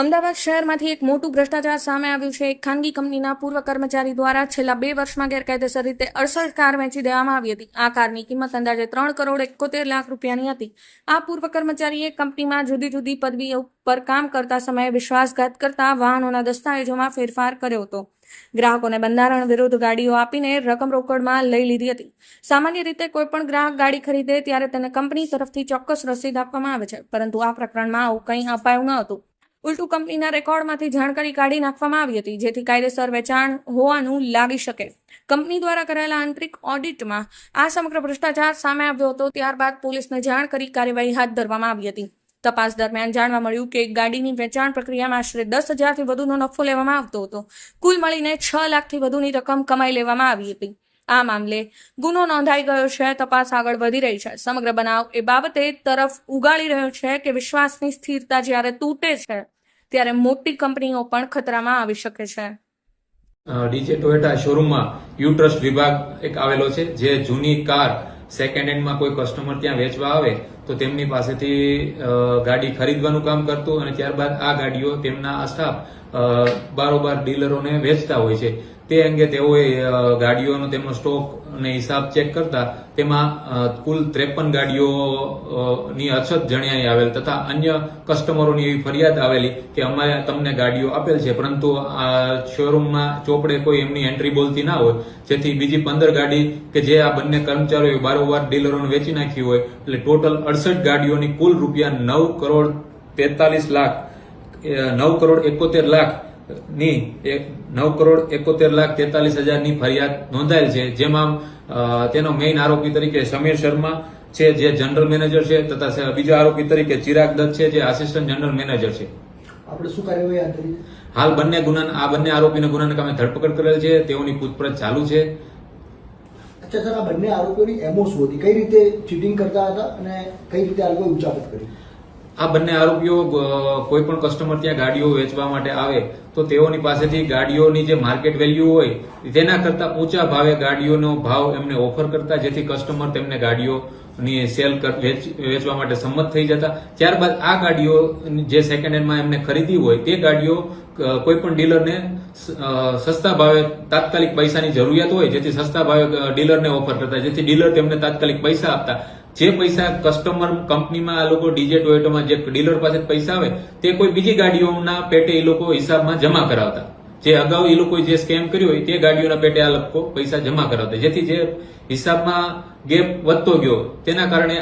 અમદાવાદ શહેરમાંથી એક મોટું ભ્રષ્ટાચાર સામે આવ્યું છે. એક ખાનગી કંપનીના પૂર્વ કર્મચારી દ્વારા છેલ્લા બે વર્ષમાં ગેરકાયદેસર રીતે અડસઠ કાર વેચી દેવામાં આવી હતી. આ કારની કિંમત અંદાજે ત્રણ કરોડ એકોતેર લાખ રૂપિયાની હતી. આ પૂર્વ કર્મચારીએ કંપનીમાં જુદી જુદી પદવીઓ પર કામ કરતા સમયે વિશ્વાસઘાત કરતા વાહનોના દસ્તાવેજોમાં ફેરફાર કર્યો હતો. ગ્રાહકોને બંધારણ વિરુદ્ધ ગાડીઓ આપીને રકમ રોકડમાં લઈ લીધી હતી. સામાન્ય રીતે કોઈ પણ ગ્રાહક ગાડી ખરીદે ત્યારે તેને કંપની તરફથી ચોક્કસ રસીદ આપવામાં આવે છે. પરંતુ આ પ્રકરણમાં આવું કંઈ અપાયું ન હતું. ઉલટું કંપનીના રેકોર્ડમાંથી જાણકારી કાઢી નાખવામાં આવી હતી, જેથી કાયદેસર વેચાણ હોવાનું લાગી શકે. કંપની દ્વારા કરાયેલા આંતરિક ઓડિટમાં આ સમગ્ર ભ્રષ્ટાચાર સામે આવ્યો હતો, ત્યારબાદ પોલીસને જાણ કરી કાર્યવાહી હાથ ધરવામાં આવી હતી. તપાસ દરમિયાન જાણવા મળ્યું કે ગાડીની વેચાણ પ્રક્રિયામાં આશરે દસ હજારથી વધુનો નફો લેવામાં આવતો હતો. કુલ મળીને છ લાખથી વધુની રકમ કમાઈ લેવામાં આવી હતી. આ મામલે ગુનો નોંધાઈ ગયો છે, તપાસ આગળ વધી રહી છે. સમગ્ર બનાવ એ બાબતે તરફ ઉગાડી રહ્યો છે કે વિશ્વાસની સ્થિરતા જ્યારે તૂટે છે ત્યારે મોટી કંપનીઓ પણ ખતરામાં આવી શકે છે. ડીજે ટોયોટા શોરૂમમાં યુ ટ્રસ્ટ વિભાગ એક આવેલો છે, જે જૂની કાર સેકન્ડ હેન્ડમાં કોઈ કસ્ટમર ત્યાં વેચવા આવે, તો તેમની પાસેથી ગાડી ખરીદવાનું કામ કરતું અને ત્યારબાદ આ ગાડીઓ તેમના સ્ટાફ બારોબાર ડીલરોને વેચતા હોય છે. તે અંગે તેઓએ ગાડીઓનો તેમનો સ્ટોક અને હિસાબ ચેક કરતા તેમાં કુલ ત્રેપન ગાડીઓની અછત જણાઈ આવેલ તથા અન્ય કસ્ટમરોની એવી ફરિયાદ આવેલી કે અમારે તમને ગાડીઓ આપેલ છે, પરંતુ આ શોરૂમમાં ચોપડે કોઈ એમની એન્ટ્રી બોલતી ના હોય. જેથી બીજી પંદર ગાડી કે જે આ બંને કર્મચારીઓએ વારંવાર ડીલરોને વેચી નાખી હોય, એટલે ટોટલ અડસઠ ગાડીઓની કુલ રૂપિયા નવ કરોડ તેતાલીસ લાખ નવ કરોડ એકોતેર લાખ ની નવ કરોડ એકોતેર લાખ તેતાલીસ હજારની ફરિયાદ નોંધાયેલ છે. જેમાં તેનો મેઇન આરોપી તરીકે સમીર શર્મા છે જે જનરલ મેનેજર છે તથા બીજા આરોપી તરીકે ચિરાગ દત્ત છે જે આસિસ્ટન્ટ જનરલ મેનેજર છે. આપણે શું કાર્યવાહી હાલ બંને ગુના આ બંને આરોપીને ગુનાના કામે ધરપકડ કરેલ છે. તેઓની પૂછપરછ ચાલુ છે. અચ્છા સર આ બંને આરોપીઓની એમો શું હતી? કઈ રીતે ચીટિંગ કરતા હતા અને કઈ રીતે આ લોકોએ ઉચાપત કરી? આ બંને આરોપીઓ કોઈ પણ કસ્ટમર ત્યાં ગાડીઓ વેચવા માટે આવે, તો તેઓની પાસેથી ગાડીઓની જે માર્કેટ વેલ્યુ હોય, તેના કરતા ઊંચા ભાવે ગાડીઓનો ભાવ એમને ઓફર કરતા, જેથી કસ્ટમર તેમને ગાડીઓની સેલ વેચ- વેચવા માટે સંમત થઈ જતા. ત્યારબાદ આ ગાડીઓ જે સેકન્ડ હેન્ડમાં એમને ખરીદી હોય, તે ગાડીઓ કોઈ પણ ડીલરને સસ્તા ભાવે તાત્કાલિક પૈસાની જરૂરિયાત હોય, જેથી સસ્તા ભાવે ડીલરને ઓફર કરતા, જેથી ડીલર તેમને તાત્કાલિક પૈસા આપતા. જે પૈસા કસ્ટમર કંપનીમાં આ લોકો ડીજે ટોયોટોમાં જે ડીલર પાસે પૈસા આવે, તે કોઈ બીજી ગાડીઓના પેટે એ લોકો હિસાબમાં જમા કરાવતા. જે અગાઉ એ લોકોએ જે સ્કેમ કર્યો હોય, તે ગાડીઓના પેટે આ લોકો પૈસા જમા કરાવતા. જેથી જે હિસાબમાં ગેપ વધતો ગયો, તેના કારણે